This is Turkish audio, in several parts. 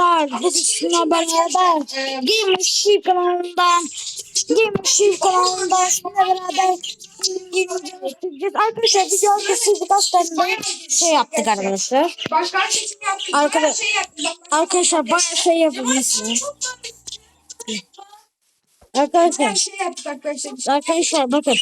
arkadaşlar sizinle beraber Gamer Shield kanalından Gamer Shield kanalından sizinle beraber yeni video isteyeceğiz. Arkadaşlar video öncesi birkaç tane şey yaptık arkadaşlar. Başkan seçim yaptık. Arkada- Bayağı şey Arkadaşlar bayağı şey yapılması. şey arkadaşlar. arkadaşlar bakın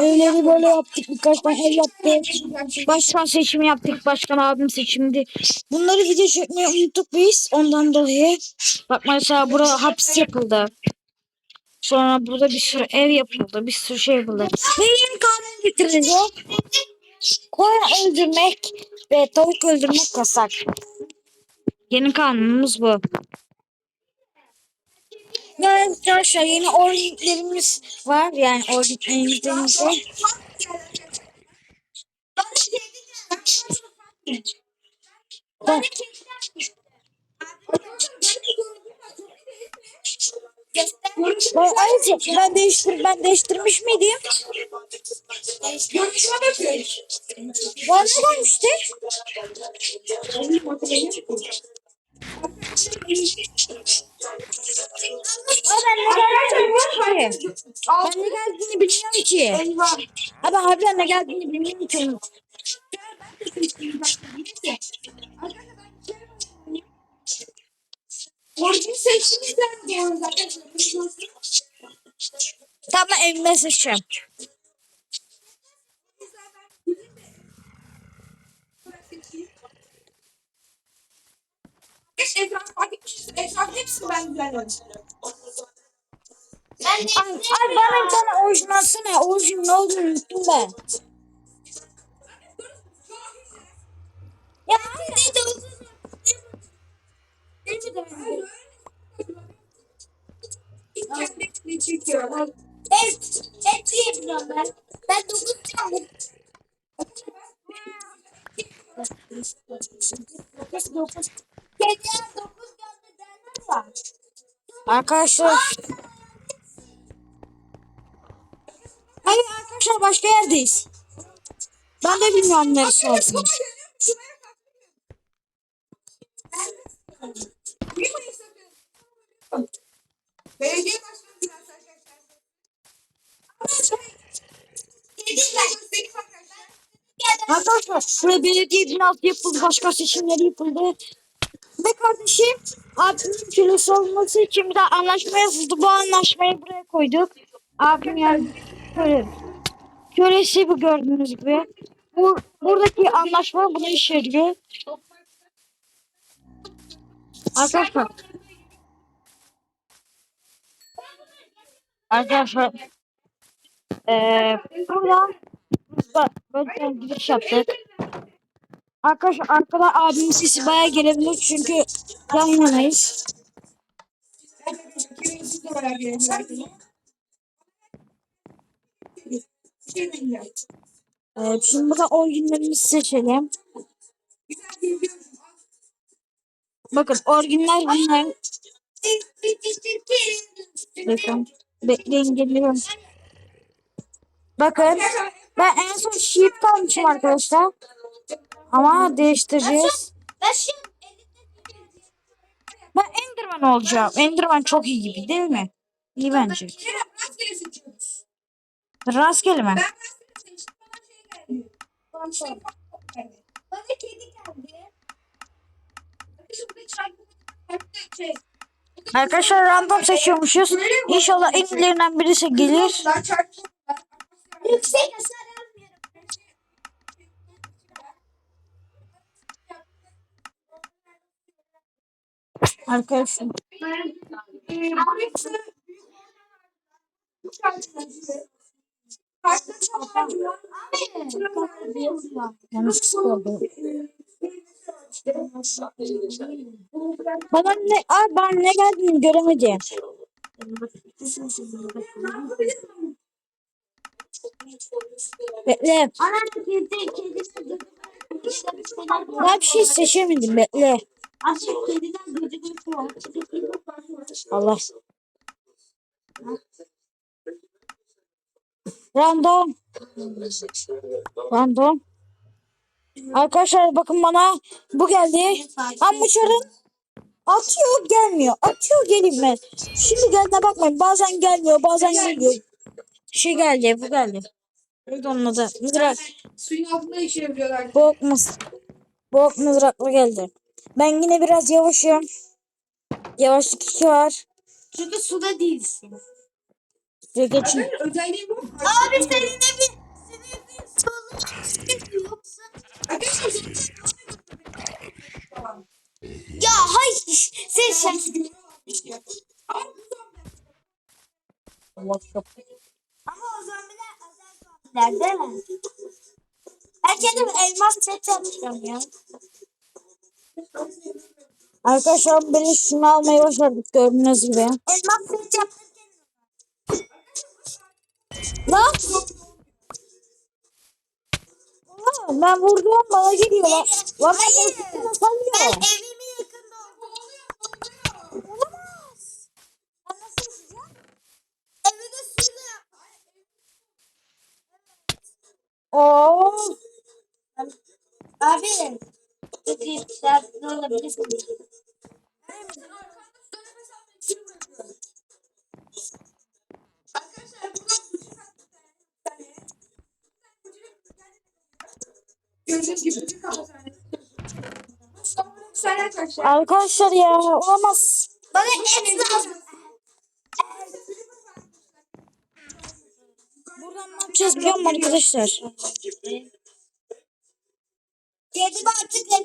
evleri böyle yaptık birkaç tane ev yaptık. Başkan seçimi yaptık. Başkan abim seçimdi. Bunları video çekmeyi unuttuk biz. Ondan dolayı. Bak mesela burada hapis yapıldı. Sonra burada bir sürü ev yapıldı. Bir sürü şey yapıldı. Yeni kanun getirildi. Koyun öldürmek ve tavuk öldürmek yasak. Yeni kanunumuz bu. Arkadaşlar yeni ordiklerimiz var. Yani ordiklerimizde Ben, ayrıca ben değiştir ben değiştirmiş miydim? Var mı varmıştı? Ben ne geldiğini bilmiyorum ki. Abi harbiden ne geldiğini bilmiyorum ki. Arkadaşlar. Tamam evime seçeceğim. Geç etraf fark etmişiz. Etraf hepsini ben düzenledim. Ay, ay bana bir tane orijinal alsana. Orijinal ne olduğunu unuttum ben. Ya neydi o? Ne çekiyor? Et, et yiyebiliyorum ben. Ben dokuz tane. Dokuz, dokuz. Arkadaşlar. Hayır arkadaşlar başka yerdeyiz. Ben de bilmiyorum neresi olduğunu. Arkadaşlar. Arkadaşlar şuraya belediye binası yapıldı. Başka seçimleri yapıldı. Ve kardeşim abimin kilosu olması için bir daha anlaşma yazıldı. Bu anlaşmayı buraya koyduk. Abim yani köle. Kölesi bu gördüğünüz gibi. Bu, buradaki anlaşma buna işe yarıyor. Arkadaşlar. Arkadaşlar. Eee buradan bak böyle giriş yaptık. Arkadaşlar arkada abimin sesi bayağı gelebilir çünkü yan. Evet, şimdi burada orijinalimizi seçelim. Bakın orijinal bunlar. Bakın bekleyin geliyorum. Bakın ben en son sheep kalmışım arkadaşlar. Ama değiştireceğiz. Ben Enderman olacağım. Enderman çok iyi gibi değil mi? İyi bence. Rastgele mi? Bana kedi geldi. Şey, Arkadaşlar random seçiyormuşuz. İnşallah en birisi gelir. Ben. Yüksek hasar Arkadaşlar. Yanlış oldu. Bana ne, Aa, ben ne geldiğini göremedim. Bekle. Ben bir şey seçemedim bekle. Allah. Random. Random. Arkadaşlar bakın bana bu geldi. Ama uçarın. Atıyor gelmiyor. Atıyor gelmiyor. Şimdi geldiğine bakmayın. Bazen gelmiyor bazen geliyor. Şey geldi bu geldi. Neydi onun adı? Mızrak. Suyun altında işeyebiliyorlar. Boğuk mız. Boğuk mızraklı geldi. Ben yine biraz yavaşım. Yavaşlık 2 var. Çünkü suda değilsin. Şuraya geçin. Özelliği bu. Abi senin evin senin evin solu yoksa Arkadaşlar ya hayır sen sen ama o zombiler özel zombiler değil mi? Herkesin elmas set yapacağım ya. Arkadaşlar beni şunu almaya başladık gördüğünüz gibi. Elmas set yaptım. Lan! Aa, ben vurdum bana geliyor lan. Lan ben korkuttum Ben sanıyor. evimin yakında oldum. Olamaz. Ben nasıl yapacağım? Evi de suyla yap. Oo. Abi. İyi işler olabilirsin. Gördüğünüz gibi bütün hapishanesi. Sen arkadaşlar. Arkadaşlar ya olamaz. Bana et lazım. Buradan ne yapacağız biliyor musun arkadaşlar? Dedim artık elmas set yaptım.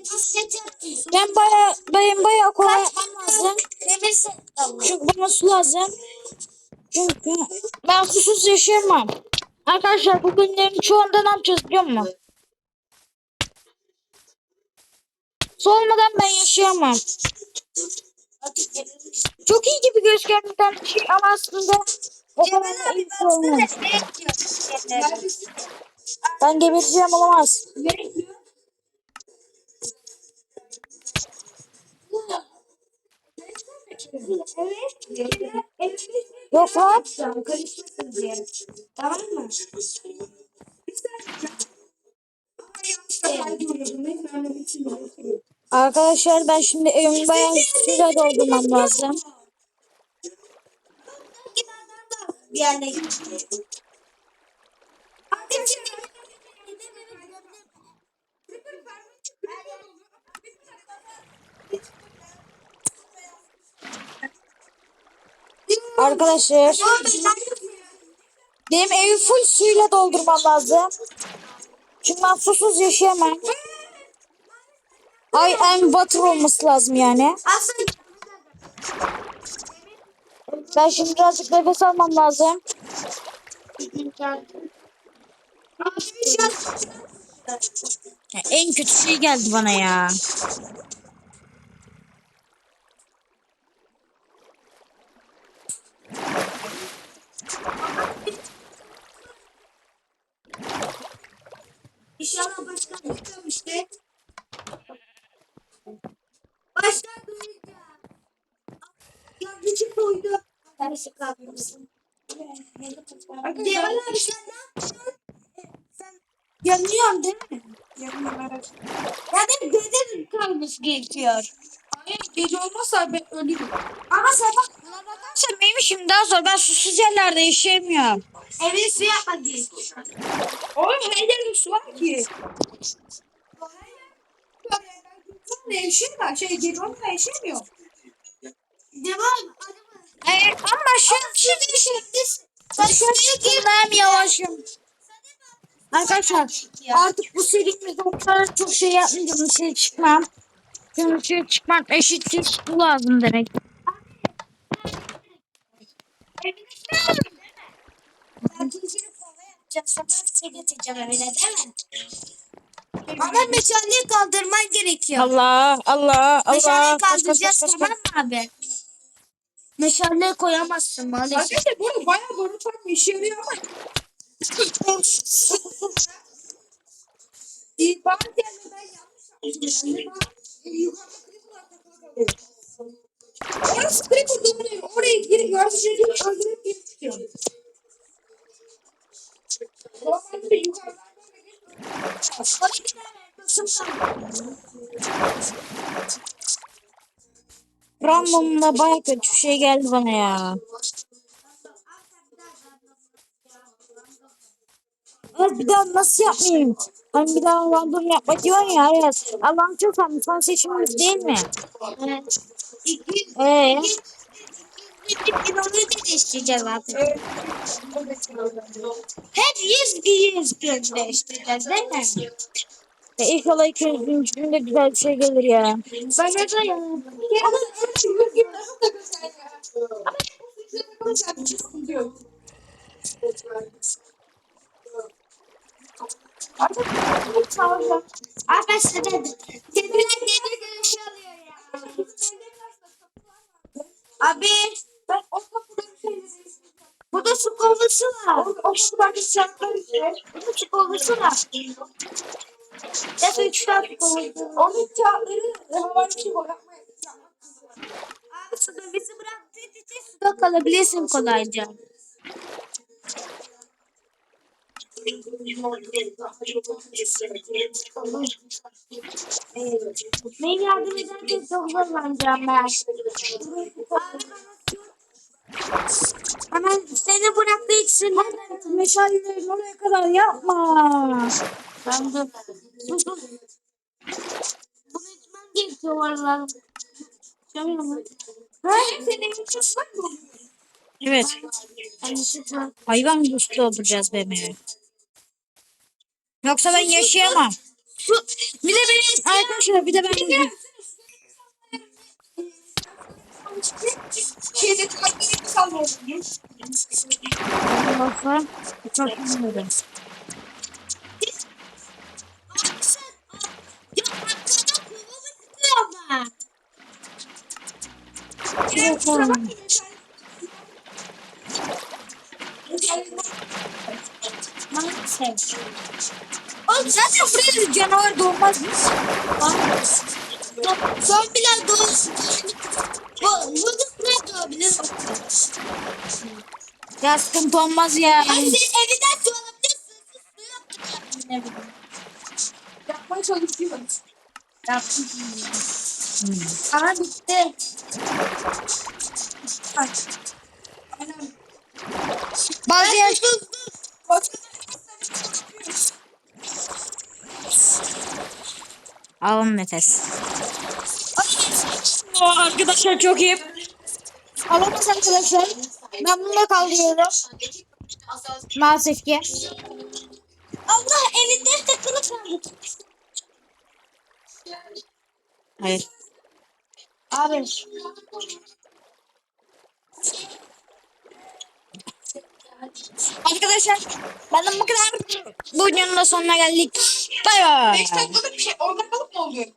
Ben baya benim baya kolay lazım. Çünkü bana su lazım. Çünkü ben susuz yaşayamam. Arkadaşlar bu günlerin çoğunda ne yapacağız biliyor musun? Su olmadan ben yaşayamam. Çok iyi gibi gözüken bir şey ama aslında o kadar iyi olmaz. Ben gebereceğim olamaz. Ne Evet. Yok lan. Karışmasın diye. Tamam mı? Arkadaşlar ben şimdi evimi bayağı suyla doldurmam lazım. Bir yerine gitti. Arkadaşlar benim evi full suyla doldurmam lazım. Çünkü ben susuz yaşayamam. I am water olması lazım yani. Ben şimdi birazcık nefes almam lazım. Ya en kötü şey geldi bana ya. İnşallah başkan çıkıyor işte. Başkan duyacağım. Yanlışı koydu. Karışı kalmışsın. Cemal abi sen ne yapıyorsun? Sen yanıyorsun değil mi? Yani beden kalmış gerekiyor. Hayır, gece olmazsa ben ölürüm. Ama sabah Sen benim daha zor. Ben susuz yerlerde yaşayamıyorum. evin su yapmak gerekiyor. Oğlum her yerde su var ki. Ne yaşayamıyor? Şey, gece olmadan yaşayamıyor. Cemal Hayır ama şu şimdi şimdi Ben şöyle hem yavaşım. Arkadaşlar artık bu serimizde o kadar çok şey yapmayacağım. Dışarı çıkmam. Çünkü dışarı çıkmak eşittir su lazım demek. Ben şey? Ama meşaleyi kaldırman gerekiyor. Allah Allah Allah. Meşaleyi kaldıracağız tamam mı abi? Meşaleyi koyamazsın maalesef. Arkadaşlar bu arada bayağı barut var bir işe yarıyor ama. İyi, Bazı yerlerde ben yanlış yaptım. Yani ben, e, yukarıda creeper'lar takılı kalıyor. Orası creeper. Oraya girip öldürüp geri çıkıyor. Normalde de yukarıdan böyle bir Oraya bir tane. Random'da baya kötü bir şey geldi bana ya. Evet bir daha nasıl yapmayayım? Hani bir daha random yapmak diyorsun ya evet. Allah'ım çok anladım. Son seçimimiz değil mi? Evet. İki, Ee, iki, bir onu da değiştireceğiz artık. Hep yüz bir yüz gün değiştireceğiz değil mi? E, inşallah 200. günde güzel bir şey gelir ya. Ben de ya. Ama yüz gibi nasıl takılsan ya? Ama bu sıkıntı yok. Artık bir demir görüşü alıyor ya. Abi Ben o kapıları şeyleri burada su kovası var. O, o kapıdaki çarklar işte. Burada su kovası var. Da üç su kovası. Onun kağıtları şey yapmaya Abi suda bizi bıraktığı için suda kalabilirsin kolayca. Benim yardım ederken çok zorlanacağım ben. Hemen seni bıraktığı için Meşalelerin oraya kadar yapma. Ben de. Bunu içmem gerekiyor valla. İçemiyorum. Ha, senin çalışmak mı? Evet. Hayvan güçlü dolduracağız bebeği. Yoksa ben yaşayamam. Bir de benim arkadaşlar bir de ben Şeyde kalbini sallıyor. Yoksa çok. Evet, oğlum. Zaten buraya canavar doğmaz mı? Zombiler doğsun. Bu, burada ne doğabilir? Ya sıkıntı olmaz ya. Ay senin evinden su alabilirsin. Su. Ne bileyim. Yapmaya çalışıyor. Yaptım. Bitti. Aynen. Bazı. Bak. Alın nefes. Arkadaşlar çok iyi. Alamaz arkadaşlar. Ben bununla kaldırıyorum. Maalesef ki. Allah evinde takılı kaldı. Hayır. Abi. Arkadaşlar benden bu kadar. Bu videonun da sonuna geldik. Bay bay. Beş dakikalık bir şey. Orada kalıp mı oluyor?